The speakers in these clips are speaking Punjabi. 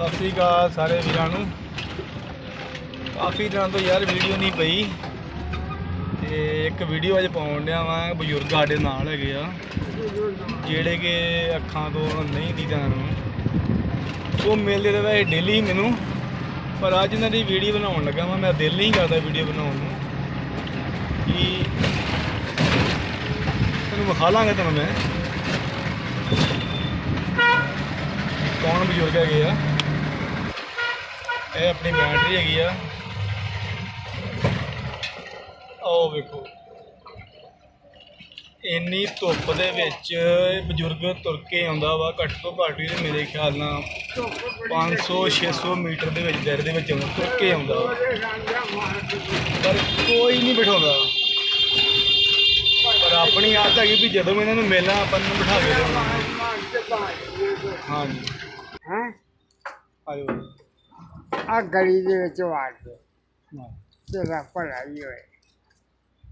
ਸਤਿ ਸ੍ਰੀ ਅਕਾਲ ਸਾਰੇ ਵੀਰਾਂ ਨੂੰ। ਕਾਫੀ ਦਿਨਾਂ ਤੋਂ ਯਾਰ ਵੀਡੀਓ ਨਹੀਂ ਪਈ। ਤੇ ਇੱਕ ਵੀਡੀਓ ਅੱਜ ਪਾਉਣ ਡਿਆ ਵਾਂ, ਬਜ਼ੁਰਗ ਸਾਡੇ ਨਾਲ ਹੈਗੇ ਆ। ਜਿਹੜੇ ਕਿ ਅੱਖਾਂ ਤੋਂ ਨਹੀਂ ਦੀਦਾਂ ਨੂੰ ਉਹ ਮਿਲਦੇ ਤਾਂ ਵੈਸੇ ਡੇਲੀ ਮੈਨੂੰ, ਪਰ ਅੱਜ ਇਹਨਾਂ ਦੀ ਵੀਡੀਓ ਬਣਾਉਣ ਲੱਗਾ ਵਾਂ। ਮੈਂ ਦਿਲ ਨਹੀਂ ਕਰਦਾ ਵੀਡੀਓ ਬਣਾਉਣ ਨੂੰ। ਕਿ ਤੈਨੂੰ ਵਿਖਾ ਲਾਂਗਾ ਤੈਨੂੰ ਮੈਂ। ਕੌਣ ਬਜ਼ੁਰਗ ਹੈਗੇ ਆ? ਇਹ ਆਪਣੀ ਬੈਟਰੀ ਹੈਗੀ ਆ। ਆਓ ਵੇਖੋ। ਇੰਨੀ ਧੁੱਪ ਦੇ ਵਿੱਚ ਇਹ ਬਜ਼ੁਰਗ ਤੁਰ ਕੇ ਆਉਂਦਾ ਵਾ ਘੱਟ ਤੋਂ ਘੱਟ ਵੀ ਮੇਰੇ ਖਿਆਲ ਨਾਲ 500 600 ਮੀਟਰ ਦੇ ਵਿੱਚ ਦਰ ਦੇ ਵਿੱਚ ਆਉਂਦਾ ਤੁਰ ਕੇ ਆਉਂਦਾ ਵਾ। ਪਰ ਕੋਈ ਨਹੀਂ ਬਿਠਾਉਂਦਾ। ਪਰ ਆਪਣੀ ਆਦਤ ਹੈਗੀ ਵੀ ਜਦੋਂ ਮੈਂ ਇਹਨਾਂ ਨੂੰ ਮਿਲਣਾ ਆਪਾਂ ਨੂੰ ਬਿਠਾ ਕੇ ਲਿਆਉਣਾ। ਹਾਂਜੀ। ਹੈਂ? ਆਜੋ ਆ ਗਲੀ ਦੇ ਵਿੱਚ ਵਾੜ ਕੇ। ਤੇਰਾ ਭਲਾ ਹੀ ਹੋਏ।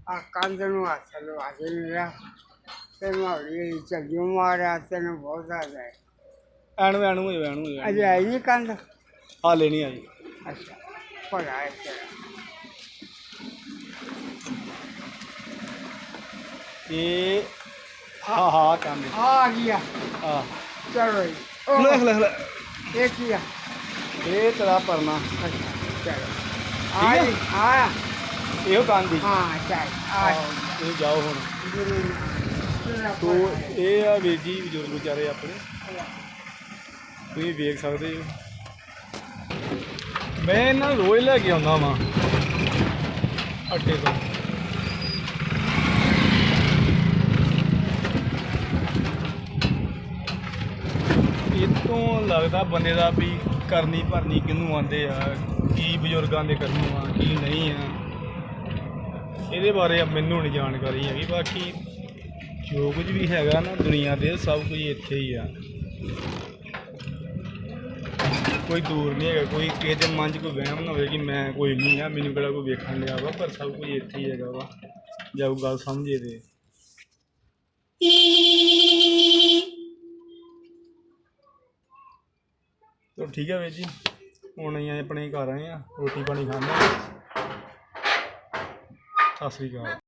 ਆ ਕੰਧ ਨੂੰ ਹੱਥ ਲਵਾ ਕੇ ਮੇਰਾ। ਤੇ ਮੈਂ ਹੌਲੀ ਚੱਲਿਓ ਮਾਰਿਆ ਤੈਨੂੰ ਬਹੁਤ ਆਦਾ ਹੈ। ਐਨੂੰ ਐਨੂੰ ਹੋ ਐਨੂੰ ਹੋ ਅਜੇ ਆਈ ਨਹੀਂ ਕੰਧ? ਹਾਲੇ ਨਹੀਂ ਆਈ। ਅੱਛਾ ਭਲਾ ਹੈ ਤੇਰਾ। ਇਹ ਹਾਂ ਹਾਂ ਕੰਮ ਆ ਆ ਗਿਆ। ਆ ਚਲੋ ਜੀ। ਲੈ ਉਹ, ਲੈ ਲੈ। ਇਹ ਕੀ ਆ? ਇਹ ਤੇਰਾ ਪਰਨਾ। ਅੱਛਾ ਚਲੋ। ਆ? ਇਹੋ ਗਾਂਧੀ ਹਾਂ ਚੱਲ ਆ ਇਹ ਜਾਓ ਹੁਣ। ਤੋ। ਇਹ ਵੀਰ ਜੀ ਬਜ਼ੁਰਗ ਵਿਚਾਰੇ ਆਪਣੇ। ਤੁਸੀਂ ਵੇਖ ਸਕਦੇ ਹੋ। ਮੈਂ ਇਹਨਾਂ ਨੂੰ ਰੋਜ਼ ਲੈ ਕੇ ਆਉਂਦਾ ਵਾਂ। ਅੱਡੇ ਤੋਂ। ਇਤੋਂ ਲੱਗਦਾ ਬੰਦੇ ਦਾ ਵੀ ਕਰਨੀ ਭਰਨੀ ਕਿਹਨੂੰ ਆਂਦੇ ਆ? ਕੀ ਬਜ਼ੁਰਗਾਂ ਦੇ ਕਰਨੋਂ ਆ, ਕੀ ਨਹੀਂ ਆ? ਇਹਦੇ ਬਾਰੇ ਮੈਨੂੰ ਨਹੀਂ ਜਾਣਕਾਰੀ ਹੈਗੀ, ਬਾਕੀ ਜੋ ਕੁਝ ਵੀ ਹੈਗਾ ਨਾ ਦੁਨੀਆ ਦੇ, ਸਭ ਕੁਝ ਇੱਥੇ ਹੀ ਆ। ਕੋਈ ਦੂਰ ਨਹੀਂ ਹੈਗਾ, ਕੋਈ ਕਿਸੇ ਦੇ ਮਨ 'ਚ ਕੋਈ ਵਹਿਮ ਨਾ ਹੋਵੇ ਕਿ ਮੈਂ ਕੋਈ ਨਹੀਂ ਆ, ਮੈਨੂੰ ਕਿਹੜਾ ਕੋਈ ਵੇਖਣ ਲਿਆ ਵਾ, ਪਰ ਸਭ ਕੁਝ ਇੱਥੇ ਹੀ ਹੈਗਾ ਵਾ। ਜਾਊ ਗੱਲ ਸਮਝੇ ਤੇ। ਚਲੋ ਠੀਕ ਹੈ ਵੀਰ ਜੀ। ਹੁਣ ਅਸੀਂ ਆਪਣੇ ਘਰ ਆਏ ਆ, ਰੋਟੀ ਪਾਣੀ ਖਾਣੇ ਸਤਿ ਸ੍ਰੀ ਅਕਾਲ।